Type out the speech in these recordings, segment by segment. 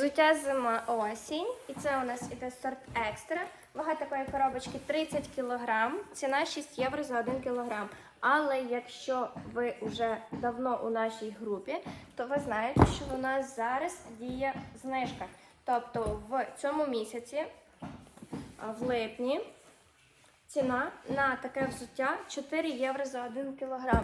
Взуття зима осінь. І це у нас іде сорт екстра. Вага такої коробочки 30 кг, ціна 6 євро за 1 кг. Але якщо ви вже давно у нашій групі, то ви знаєте, що у нас зараз діє знижка. Тобто в цьому місяці, в липні, ціна на таке взуття 4 євро за 1 кг.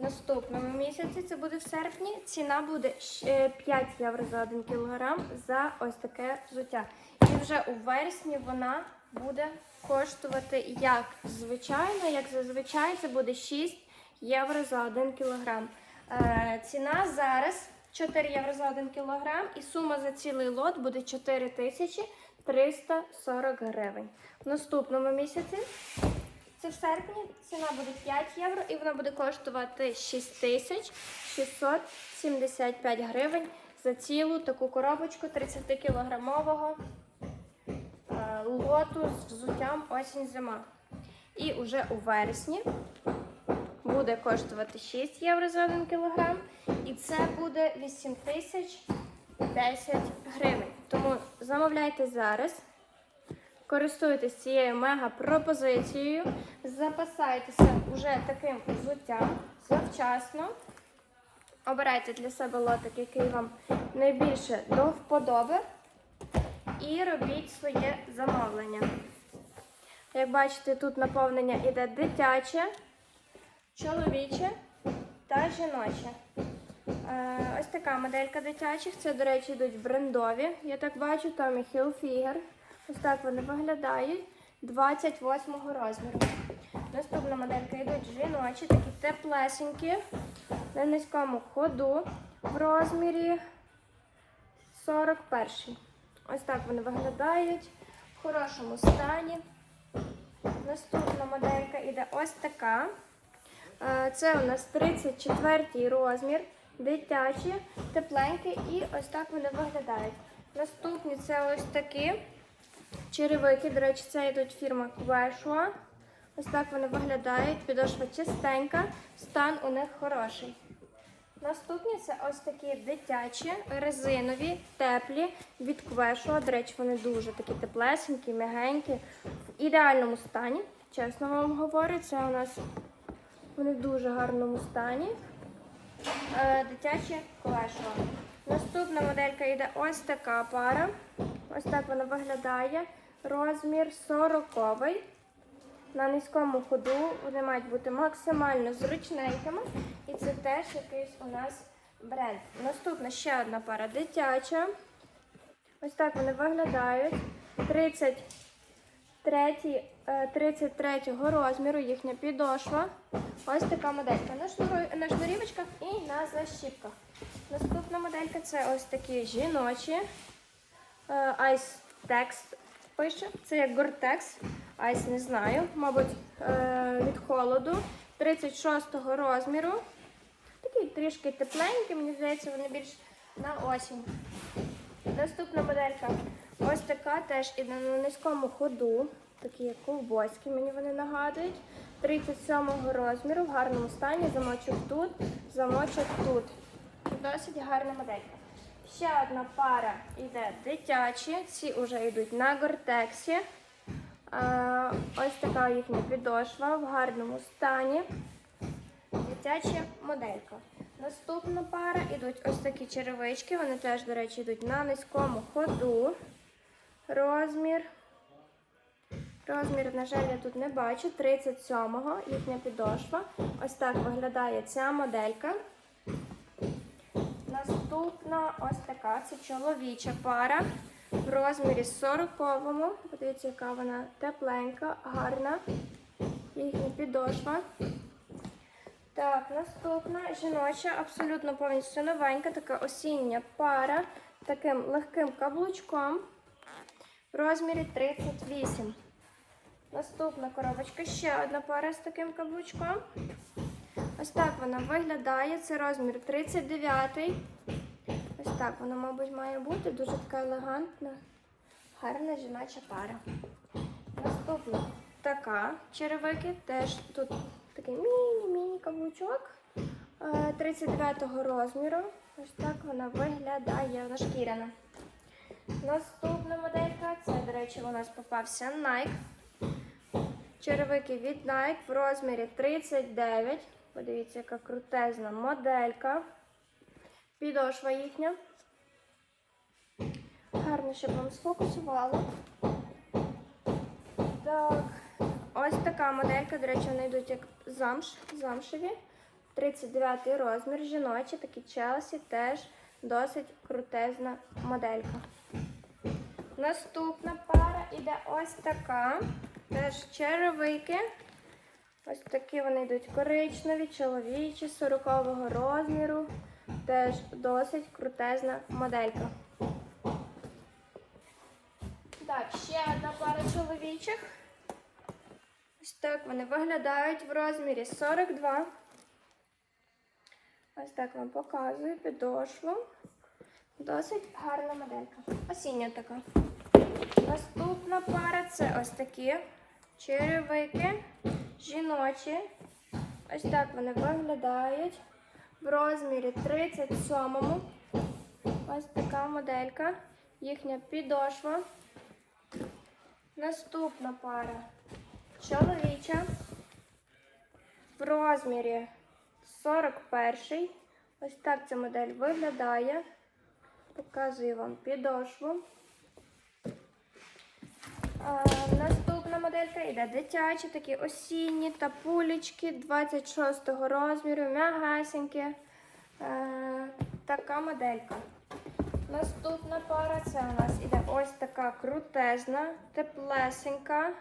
Наступному місяці, це буде в серпні, ціна буде щ- е, 5 євро за 1 кг за ось таке взуття. І вже у вересні вона буде коштувати як звичайно, як зазвичай, це буде 6 євро за 1 кг. Е, ціна зараз 4 євро за 1 кг і сума за цілий лот буде 4340 гривень. В наступному місяці в серпні ціна буде 5 євро і вона буде коштувати 6675 гривень за цілу таку коробочку 30-кілограмового е, лоту з взуттям осінь-зима. І вже у вересні буде коштувати 6 євро за 1 кілограм, і це буде 8010 гривень. Тому замовляйте зараз. Користуйтесь цією мега-пропозицією, запасайтеся уже таким взуттям завчасно. Обирайте для себе лотик, який вам найбільше до вподоби, і робіть своє замовлення. Як бачите, тут наповнення іде дитяче, чоловіче та жіноче. Е, Ось така моделька дитячих. Це, до речі, йдуть брендові. Я так бачу, Tommy Hilfiger. Ось так вони виглядають 28 розміру. Наступна моделька йдуть жіночі, такі теплесенькі, на низькому ходу в розмірі 41. Ось так вони виглядають в хорошому стані. Наступна моделька йде ось така. Е, Це у нас 34 розмір, дитячі, тепленькі і ось так вони виглядають. Наступні це ось такі черевики. До речі, це йдуть фірма Quechua. Ось так вони виглядають. Підошва чистенька, стан у них хороший. Наступні це ось такі дитячі, резинові, теплі від Quechua. До речі, вони дуже такі теплесенькі, м'ягенькі, в ідеальному стані. Чесно вам говорю, це у нас вони в дуже гарному стані. Е, Дитячі Quechua. Наступна моделька йде ось така пара. Ось так вона виглядає. Розмір 40 На низькому ходу вони мають бути максимально зручненькими. І це теж якийсь у нас бренд. Наступна ще одна пара дитяча. Ось так вони виглядають. 33, е, 33 розміру їхня підошва. Ось така моделька на, шнуру, на шнурівочках і на защіпках. Наступна моделька це ось такі жіночі. Е, Ice Tex пише. Це як Gore-Tex. Ice не знаю. Мабуть, е, від холоду. 36-го розміру. Такі трішки тепленькі, мені здається, вони більш на осінь. Наступна моделька ось така теж іде на низькому ходу. Такі як ковбойські, мені вони нагадують. 37-го розміру, в гарному стані. Замочок тут, замочок тут. Досить гарна моделька. Ще одна пара йде дитячі. Ці вже йдуть на гортексі. Е, Ось така їхня підошва в гарному стані. Дитяча моделька. Наступна пара йдуть ось такі черевички. Вони теж, до речі, йдуть на низькому ходу. Розмір. Розмір, на жаль, я тут не бачу. 37-го їхня підошва. Ось так виглядає ця моделька. Наступна ось така. Це чоловіча пара. В розмірі 40-му. Подивіться, яка вона тепленька, гарна. Їхня підошва. Так, наступна жіноча, абсолютно повністю новенька, така осіння пара таким легким каблучком в розмірі 38. Наступна коробочка ще одна пара з таким каблучком. Ось так вона виглядає. Це розмір 39. Ось так вона, мабуть, має бути. Дуже така елегантна, гарна жіноча пара. Наступна така черевики. Теж тут такий міні-міні каблучок. е, 39 розміру. Ось так вона виглядає. Вона шкіряна. Наступна моделька, це, до речі, у нас попався Nike. Черевики від Nike в розмірі 39. Подивіться, яка крутезна моделька. Підошва їхня. Гарно, щоб вам сфокусувало. Так, ось така моделька. До речі, вони йдуть як замш, замшеві. 39 розмір, жіночі, такі Челсі, теж досить крутезна моделька. Наступна пара іде ось така. Теж черевики. Ось такі вони йдуть коричневі, чоловічі, 40-го розміру. Теж досить крутезна моделька. Так, ще одна пара чоловічих. Ось так вони виглядають в розмірі 42. Ось так вам показую підошву. Досить гарна моделька. Осіння така. Наступна пара це ось такі черевики жіночі. Ось так вони виглядають. В розмірі 37. Ось така моделька. Їхня підошва. Наступна пара чоловіча. В розмірі 41. Ось так ця модель виглядає. Показую вам підошву. А, наступна моделька йде дитячі, такі осінні та пулечки 26 розміру, м'ягасенькі. Е, така моделька. Наступна пара це у нас іде ось така крутезна, теплесенька.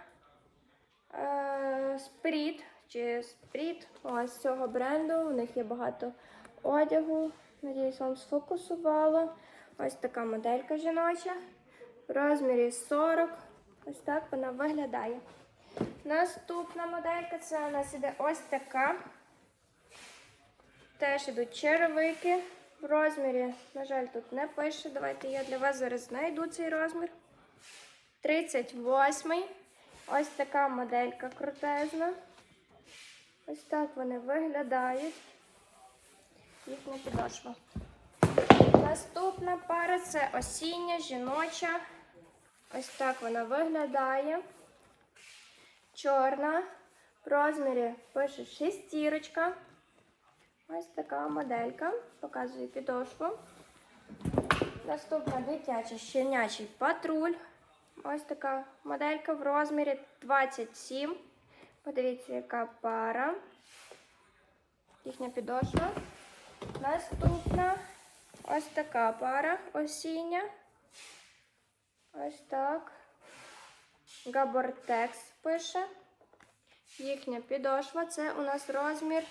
Е, спріт чи спріт ось цього бренду. У них є багато одягу. Надіюсь, вам сфокусувало. Ось така моделька жіноча. В розмірі 40. Ось так вона виглядає. Наступна моделька це у нас іде ось така. Теж ідуть черевики. В розмірі, на жаль, тут не пише. Давайте я для вас зараз знайду цей розмір. 38. Ось така моделька крутезна. Ось так вони виглядають. Їхня підошва. Наступна пара це осіння, жіноча. Ось так вона виглядає. Чорна. В розмірі пише шестірочка. Ось така моделька. Показую підошву. Наступна дитяча щенячий патруль. Ось така моделька в розмірі 27. Подивіться, яка пара. Їхня підошва. Наступна ось така пара осіння. Ось так. Габортекс пише. Їхня підошва. Це у нас розмір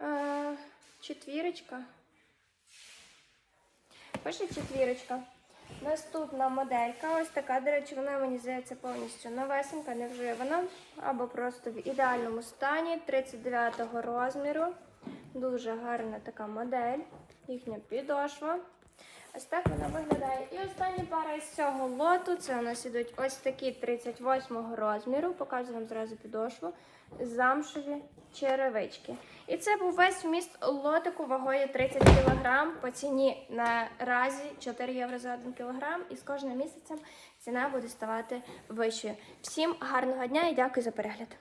е, четвірочка. Пише четвірочка. Наступна моделька. Ось така, до речі, вона мені здається повністю новесенька, не вживана. Або просто в ідеальному стані 39-го розміру. Дуже гарна така модель. Їхня підошва. Ось так вона виглядає. І остання пара із цього лоту. Це у нас ідуть ось такі 38 розміру. Показую вам зразу підошву. Замшеві черевички. І це був весь вміст лотику вагою 30 кг по ціні наразі 4 євро за 1 кг. І з кожним місяцем ціна буде ставати вищою. Всім гарного дня і дякую за перегляд.